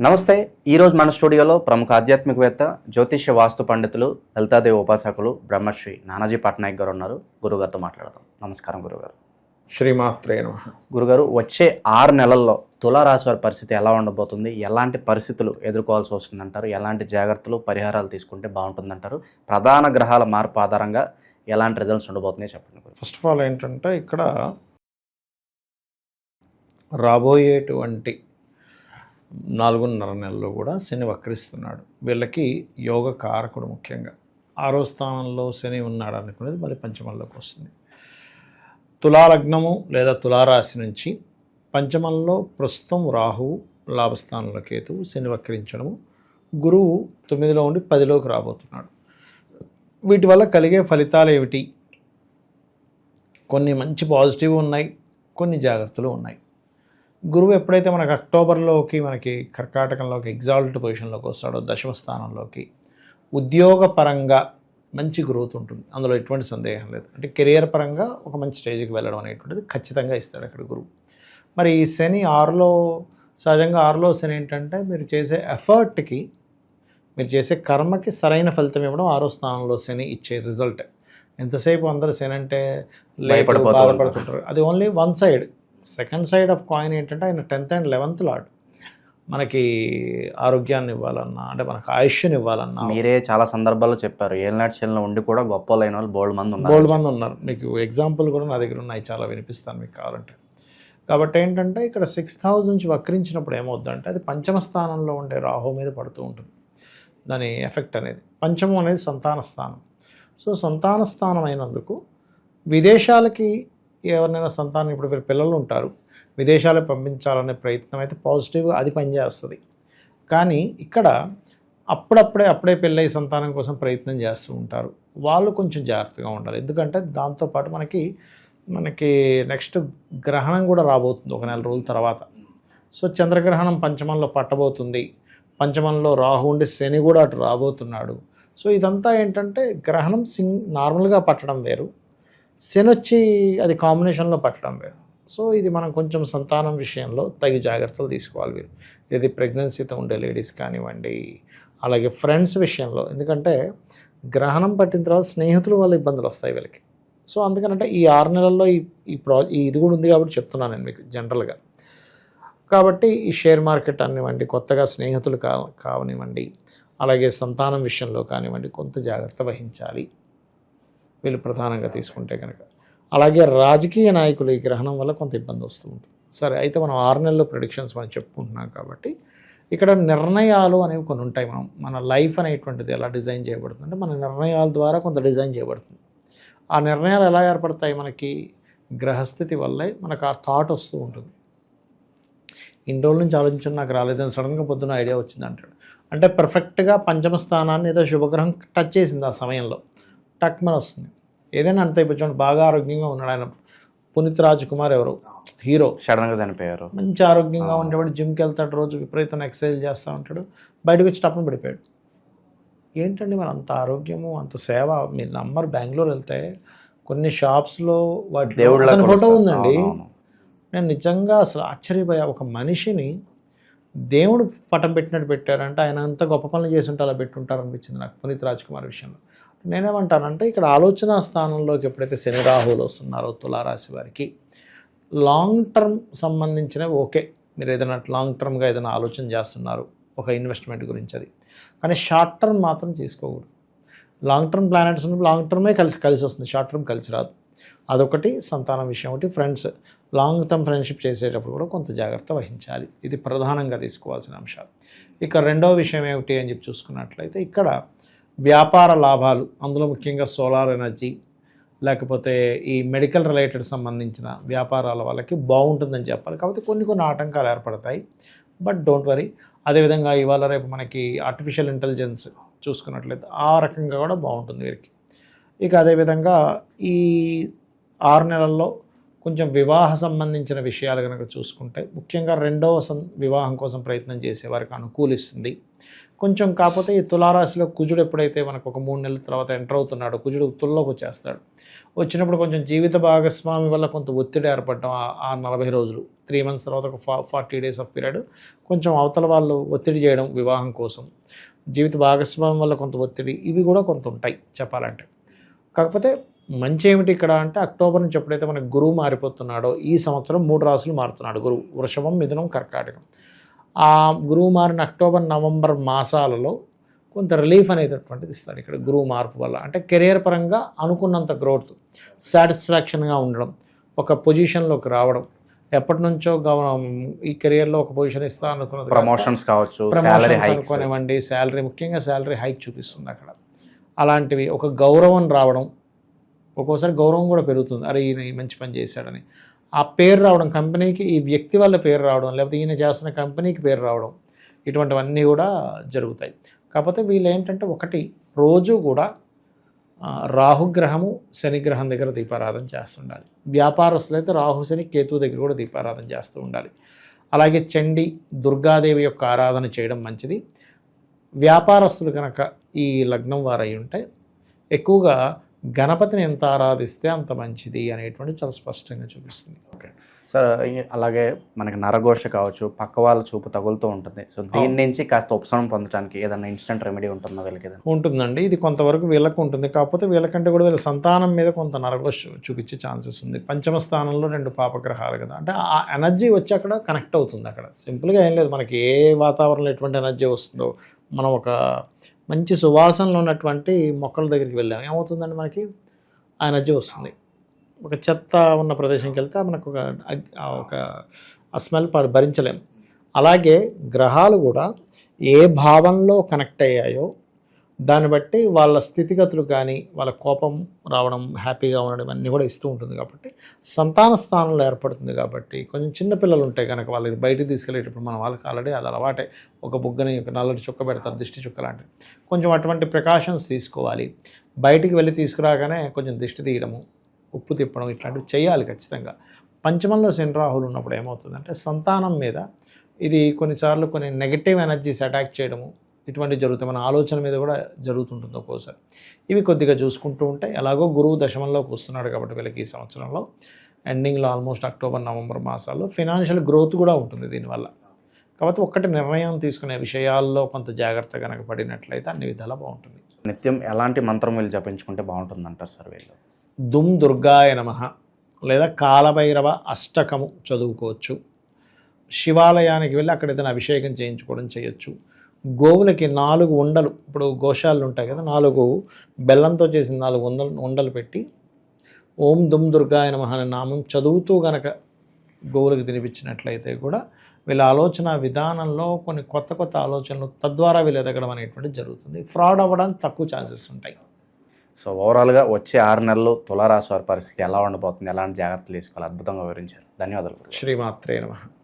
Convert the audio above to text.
నమస్తే ఈరోజు మన స్టూడియోలో ప్రముఖ ఆధ్యాత్మికవేత్త జ్యోతిష్య వాస్తు పండితులు లలితాదేవి ఉపాసకులు బ్రహ్మశ్రీ నానాజీ పట్నాయక్ గారు ఉన్నారు. గురుగారితో మాట్లాడదాం. నమస్కారం గురుగారు. శ్రీమాత్రే నమ. గురుగారు వచ్చే ఆరు నెలల్లో తులారాశి వారి పరిస్థితి ఎలా ఉండబోతుంది? ఎలాంటి పరిస్థితులు ఎదుర్కోవాల్సి వస్తుందంటారు? ఎలాంటి జాగ్రత్తలు పరిహారాలు తీసుకుంటే బాగుంటుందంటారు? ప్రధాన గ్రహాల మార్పు ఆధారంగా ఎలాంటి రిజల్ట్స్ ఉండబోతున్నాయి చెప్పండి. ఫస్ట్ ఆఫ్ ఆల్ ఏంటంటే ఇక్కడ రాబోయేటువంటి నాలుగున్నర నెలలో కూడా శని వక్రిస్తున్నాడు. వీళ్ళకి యోగ కారకుడు ముఖ్యంగా. ఆరో స్థానంలో శని ఉన్నాడు అనుకునేది మళ్ళీ పంచమంలోకి వస్తుంది. తులాలగ్నము లేదా తులారాశి నుంచి పంచమంలో ప్రస్తుతం రాహువు లాభస్థానంలో కేతువు శని వక్రించడము. గురువు తొమ్మిదిలో ఉండి పదిలోకి రాబోతున్నాడు. వీటి వల్ల కలిగే ఫలితాలు ఏమిటి? కొన్ని మంచి పాజిటివ్ ఉన్నాయి కొన్ని జాగ్రత్తలు ఉన్నాయి. గురువు ఎప్పుడైతే మనకు అక్టోబర్లోకి మనకి కర్కాటకంలోకి ఎగ్జాల్ట్ పొజిషన్లోకి వస్తాడో దశమ స్థానంలోకి ఉద్యోగపరంగా మంచి గ్రోత్ ఉంటుంది అందులో ఎటువంటి సందేహం లేదు. అంటే కెరియర్ పరంగా ఒక మంచి స్టేజ్కి వెళ్ళడం అనేటువంటిది ఖచ్చితంగా ఇస్తాడు అక్కడ గురువు. మరి ఈ శని ఆరులో సహజంగా ఆరులో శని ఏంటంటే మీరు చేసే ఎఫర్ట్కి మీరు చేసే కర్మకి సరైన ఫలితం ఇవ్వడం ఆరో స్థానంలో శని ఇచ్చే రిజల్ట్. ఎంతసేపు అందరూ శని అంటే బాధపడుతుంటారు. అది only one side. Second side of coin ఏంటంటే ఆయన టెన్త్ అండ్ లెవెన్త్ లాడ్ మనకి ఆరోగ్యాన్ని ఇవ్వాలన్నా అంటే మనకు ఆయుష్ని ఇవ్వాలన్నా. మీరే చాలా సందర్భాల్లో చెప్పారు. ఏళ్ళనాటి శనిలో ఉండి కూడా గొప్ప అయిన వాళ్ళు బోల్డ్ మంది ఉన్నారు. బోల్డ్ మంది ఉన్నారు. మీకు ఎగ్జాంపుల్ కూడా నా దగ్గర ఉన్నాయి చాలా వినిపిస్తాను మీకు కావాలంటే. కాబట్టి ఏంటంటే ఇక్కడ సిక్స్ థౌజండ్ నుంచి వక్రించినప్పుడు ఏమవుద్దంటే అది పంచమ స్థానంలో ఉండే రాహు మీద పడుతూ ఉంటుంది. దాని ఎఫెక్ట్ అనేది. పంచమం అనేది సంతాన స్థానం. సో సంతాన స్థానం అయినందుకు విదేశాలకి ఎవరినైనా సంతానం ఇప్పుడు వీళ్ళ పిల్లలు ఉంటారు విదేశాలకు పంపించాలనే ప్రయత్నం అయితే పాజిటివ్గా అది పనిచేస్తుంది కానీ ఇక్కడ అప్పుడప్పుడే అప్పుడే పెళ్ళై సంతానం కోసం ప్రయత్నం చేస్తూ ఉంటారు. వాళ్ళు కొంచెం జాగ్రత్తగా ఉండాలి. ఎందుకంటే దాంతోపాటు మనకి మనకి నెక్స్ట్ గ్రహణం కూడా రాబోతుంది ఒక నెల రోజుల తర్వాత. సో చంద్రగ్రహణం పంచమంలో పట్టబోతుంది. పంచమంలో రాహు ఉండి శని కూడా అటు రాబోతున్నాడు. సో ఇదంతా ఏంటంటే గ్రహణం సింగ్ నార్మల్గా పట్టడం వేరు. శనొచ్చి వచ్చి అది కాంబినేషన్లో పట్టడం వేరు. సో ఇది మనం కొంచెం సంతానం విషయంలో తగి జాగ్రత్తలు తీసుకోవాలి వీరు. ఇది ప్రెగ్నెన్సీతో ఉండే లేడీస్ కానివ్వండి అలాగే ఫ్రెండ్స్ విషయంలో. ఎందుకంటే గ్రహణం పట్టిన తర్వాత స్నేహితుల వల్ల ఇబ్బందులు వస్తాయి వీళ్ళకి. సో అందుకనంటే ఈ ఆరు నెలల్లో ఈ ఈ ప్రా ఈ ఇది కూడా ఉంది కాబట్టి చెప్తున్నాను నేను మీకు జనరల్గా కాబట్టి ఈ షేర్ మార్కెట్ అనివ్వండి కొత్తగా స్నేహితులు కా కావనివ్వండి అలాగే సంతానం విషయంలో కానివ్వండి కొంత జాగ్రత్త వహించాలి. వీళ్ళు ప్రధానంగా తీసుకుంటే కనుక అలాగే రాజకీయ నాయకులు ఈ గ్రహణం వల్ల కొంత ఇబ్బంది వస్తూ ఉంటుంది. సరే అయితే మనం ఆరు నెలలు ప్రొడిక్షన్స్ మనం చెప్పుకుంటున్నాం కాబట్టి ఇక్కడ నిర్ణయాలు అనేవి కొన్ని ఉంటాయి. మనం మన లైఫ్ అనేటువంటిది ఎలా డిజైన్ చేయబడుతుంది మన నిర్ణయాల ద్వారా కొంత డిజైన్ చేయబడుతుంది. ఆ నిర్ణయాలు ఎలా ఏర్పడతాయి మనకి? గ్రహస్థితి వల్లే మనకు ఆ థాట్ వస్తూ ఉంటుంది. ఇన్ని రోజుల నుంచి ఆలోచించడం నాకు రాలేదని సడన్గా పొద్దున ఐడియా వచ్చింది అంటాడు. అంటే పర్ఫెక్ట్గా పంచమ స్థానాన్ని ఏదో శుభగ్రహం టచ్ చేసింది ఆ సమయంలో. టక్ మన వస్తుంది. ఏదైనా అంతే ఇప్పుడు చూడండి బాగా ఆరోగ్యంగా ఉన్నాడు ఆయన. పునీత్ రాజ్ కుమార్ ఎవరు? హీరో. సడన్గా చనిపోయారు. మంచి ఆరోగ్యంగా ఉండేవాడు జిమ్కి వెళ్తాడు రోజు విపరీతంగా ఎక్సర్సైజ్ చేస్తూ ఉంటాడు బయటకు వచ్చి టప్పున పడిపోయాడు. ఏంటండి మరి అంత ఆరోగ్యము అంత సేవ? మీరు నమ్మరు బెంగళూరు వెళ్తే కొన్ని షాప్స్లో వాటి ఫోటో. ఉందండి. నేను నిజంగా అసలు ఆశ్చర్యపోయా. ఒక మనిషిని దేవుడు పటం పెట్టినట్టు పెట్టారంటే ఆయన అంత గొప్ప పనులు చేసి ఉంటే అలా పెట్టుంటారు అనిపించింది నాకు పునీత్ రాజ్ కుమార్ విషయంలో. నేనేమంటానంటే ఇక్కడ ఆలోచన స్థానంలోకి ఎప్పుడైతే శని రాహువులు వస్తున్నారో తులారాశి వారికి లాంగ్ టర్మ్ సంబంధించినవి ఓకే. మీరు ఏదైనా లాంగ్ టర్మ్గా ఏదైనా ఆలోచన చేస్తున్నారు ఒక ఇన్వెస్ట్మెంట్ గురించి అది. కానీ షార్ట్ టర్మ్ మాత్రం తీసుకోకూడదు. లాంగ్ టర్మ్ ప్లానెట్స్ ఉన్నప్పుడు లాంగ్ టర్మే కలిసి కలిసి వస్తుంది. షార్ట్ టర్మ్ కలిసి రాదు. అదొకటి. సంతానం విషయం ఒకటి. ఫ్రెండ్స్ లాంగ్ టర్మ్ ఫ్రెండ్షిప్ చేసేటప్పుడు కూడా కొంత జాగ్రత్త వహించాలి. ఇది ప్రధానంగా తీసుకోవాల్సిన అంశాలు. ఇక రెండవ విషయం ఏమిటి అని చెప్పి చూసుకున్నట్లయితే ఇక్కడ వ్యాపార లాభాలు అందులో ముఖ్యంగా సోలార్ ఎనర్జీ లేకపోతే ఈ మెడికల్ రిలేటెడ్ సంబంధించిన వ్యాపారాల వాళ్ళకి బాగుంటుందని చెప్పాలి. కాకపోతే కొన్ని కొన్ని ఆటంకాలు ఏర్పడతాయి. But don't worry. అదేవిధంగా ఇవాళ రేపు మనకి ఆర్టిఫిషియల్ ఇంటెలిజెన్స్ చూసుకున్నట్లయితే ఆ రకంగా కూడా బాగుంటుంది వీరికి. ఇక అదేవిధంగా ఈ ఆరు నెలల్లో కొంచెం వివాహ సంబంధించిన విషయాలు కనుక చూసుకుంటే ముఖ్యంగా రెండవ సం వివాహం కోసం ప్రయత్నం చేసే వారికి అనుకూలిస్తుంది. కొంచెం కాకపోతే ఈ తులారాశిలో కుజుడు ఎప్పుడైతే మనకు ఒక మూడు నెలల తర్వాత ఎంటర్ అవుతున్నాడో కుజుడు తుల్లోకి వచ్చేస్తాడు. వచ్చినప్పుడు కొంచెం జీవిత భాగస్వామి వల్ల కొంత ఒత్తిడి ఏర్పడడం ఆ- ఆ నలభై రోజులు త్రీ మంత్స్ తర్వాత ఒక ఫా ఫార్టీ డేస్ ఆఫ్ పీరియడ్ కొంచెం అవతల వాళ్ళు ఒత్తిడి చేయడం వివాహం కోసం జీవిత భాగస్వామి వల్ల కొంత ఒత్తిడి ఇవి కూడా కొంత ఉంటాయి చెప్పాలంటే. కాకపోతే మంచి ఏమిటి ఇక్కడ అంటే అక్టోబర్ నుంచి ఎప్పుడైతే మనకి గురువు మారిపోతున్నాడో ఈ సంవత్సరం మూడు రాసులు మారుతున్నాడు గురువు. వృషభం మిథునం కర్కాటకం. ఆ గురువు మారిన అక్టోబర్ నవంబర్ మాసాలలో కొంత రిలీఫ్ అనేటటువంటిది ఇస్తాడు ఇక్కడ గురువు మార్పు వల్ల. అంటే కెరియర్ పరంగా అనుకున్నంత గ్రోత్ సాటిస్ఫాక్షన్గా ఉండడం ఒక పొజిషన్లోకి రావడం. ఎప్పటి నుంచో గవ- ఈ కెరియర్లో ఒక పొజిషన్ ఇస్తా అనుకున్నది ప్రమోషన్స్ కావచ్చు ప్రమోషన్స్ అనుకోనివ్వండి శాలరీ ముఖ్యంగా శాలరీ హైక్ చూపిస్తుంది అక్కడ. అలాంటివి ఒక గౌరవం రావడం ఒక్కోసారి గౌరవం కూడా పెరుగుతుంది. అరే ఈయన మంచి పని చేశాడని. ఆ పేరు రావడం కంపెనీకి ఈ వ్యక్తి వల్ల పేరు రావడం లేకపోతే ఈయన చేస్తున్న కంపెనీకి పేరు రావడం ఇటువంటివన్నీ కూడా జరుగుతాయి. కాకపోతే వీళ్ళు ఏంటంటే ఒకటి రోజు కూడా రాహుగ్రహము శనిగ్రహం దగ్గర దీపారాధన చేస్తుండాలి. వ్యాపారస్తులు అయితే రాహు శని కేతు దగ్గర కూడా దీపారాధన చేస్తూ ఉండాలి. అలాగే చండి దుర్గాదేవి యొక్క ఆరాధన చేయడం మంచిది. వ్యాపారస్తులు కనుక ఈ లగ్నం వారై ఉంటే ఎక్కువగా గణపతిని ఎంత ఆరాధిస్తే అంత మంచిది అనేటువంటి చాలా స్పష్టంగా చూపిస్తుంది. ఓకే. సార్ అలాగే మనకి నరఘోష కావచ్చు పక్క వాళ్ళ చూపు తగులుతూ ఉంటుంది. సో దీని నుంచి కాస్త ఉపశమనం పొందడానికి ఏదైనా ఇన్స్టెంట్ రెమెడీ ఉంటుందా వీళ్ళకి ఏదైనా? ఉంటుందండి. ఇది కొంతవరకు వీళ్ళకు ఉంటుంది. కాకపోతే వీళ్ళకంటే కూడా వీళ్ళ సంతానం మీద కొంత నరగోష్ చూపించే ఛాన్సెస్ ఉంది. పంచమ స్థానంలో రెండు పాపగ్రహాలు కదా. అంటే ఆ ఎనర్జీ వచ్చి అక్కడ కనెక్ట్ అవుతుంది అక్కడ. సింపుల్గా ఏం లేదు. మనకి ఏ వాతావరణంలో ఎటువంటి ఎనర్జీ వస్తుందో మనం ఒక మంచి సువాసనలో ఉన్నటువంటి మొక్కల దగ్గరికి వెళ్ళాం. ఏమవుతుందండి మనకి? ఆ ఎనర్జీ వస్తుంది. ఒక చెత్త ఉన్న ప్రదేశంకి వెళ్తే మనకు ఒక ఒక ఆ స్మెల్ ప- భరించలేం. అలాగే గ్రహాలు కూడా ఏ భావంలో కనెక్ట్ అయ్యాయో దాన్ని బట్టి వాళ్ళ స్థితిగతులు కానీ వాళ్ళ కోపం రావడం హ్యాపీగా ఉండడం అన్నీ కూడా ఇస్తూ ఉంటుంది కాబట్టి సంతాన స్థానంలో ఏర్పడుతుంది కాబట్టి కొంచెం చిన్నపిల్లలు ఉంటే ఉంటాయి కనుక వాళ్ళకి బయటికి తీసుకెళ్ళేటప్పుడు మన వాళ్ళకి ఆల్రెడీ అది అలవాటే. ఒక బుగ్గని ఒక నల్లటి చుక్క పెడతారు దిష్టి చుక్క లాంటివి కొంచెం అటువంటి ప్రికాషన్స్ తీసుకోవాలి. బయటికి వెళ్ళి తీసుకురాగానే కొంచెం దిష్టి తీయడము ఉప్పు తిప్పడం ఇట్లాంటివి చేయాలి ఖచ్చితంగా. పంచమంలో శని రాహులు ఉన్నప్పుడు ఏమవుతుందంటే సంతానం మీద ఇది కొన్నిసార్లు కొన్ని నెగటివ్ ఎనర్జీస్ అటాక్ చేయడము ఇటువంటివి జరుగుతాయి. మన ఆలోచన మీద కూడా జరుగుతుంటుంది ఒక్కోసారి. ఇవి కొద్దిగా చూసుకుంటూ ఉంటే ఎలాగో గురువు దశమంలోకి వస్తున్నాడు కాబట్టి వీళ్ళకి ఈ సంవత్సరంలో. ఎండింగ్లో ఆల్మోస్ట్ అక్టోబర్ నవంబర్ మాసాల్లో ఫినాన్షియల్ గ్రోత్ కూడా ఉంటుంది దీనివల్ల. కాబట్టి ఒక్కటి నిర్ణయం తీసుకునే విషయాల్లో కొంత జాగ్రత్త కనుక పడినట్లయితే అన్ని విధాలా బాగుంటుంది. నిత్యం ఎలాంటి మంత్రం వీళ్ళు జపించుకుంటే బాగుంటుంది అంటారు సార్ వీళ్ళు? దుమ్ దుర్గాయ నమ లేదా కాలభైరవ అష్టకము చదువుకోవచ్చు. శివాలయానికి వెళ్ళి అక్కడ ఏదైనా అభిషేకం చేయించుకోవడం చేయొచ్చు. గోవులకి నాలుగు ఉండలు ఇప్పుడు గోశాలు ఉంటాయి కదా నాలుగు బెల్లంతో చేసిన నాలుగు ఉండలు ఉండలు పెట్టి ఓం దుమ్ దుర్గాయ నమ అనే నామం చదువుతూ గనక గోవులకు తినిపించినట్లయితే కూడా వీళ్ళ ఆలోచన విధానంలో కొన్ని కొత్త కొత్త ఆలోచనలు తద్వారా వీళ్ళు ఎదగడం అనేటువంటిది జరుగుతుంది. ఫ్రాడ్ అవ్వడానికి తక్కువ ఛాన్సెస్ ఉంటాయి. సో ఓవరాల్గా వచ్చే ఆరు నెలలు తులారాశి వారి పరిస్థితి ఎలా ఉండబోతుంది? ఎలాంటి జాగ్రత్తలు తీసుకోవాలి? అద్భుతంగా వివరించారు. ధన్యవాదాలు. శ్రీమాత్రే నమ.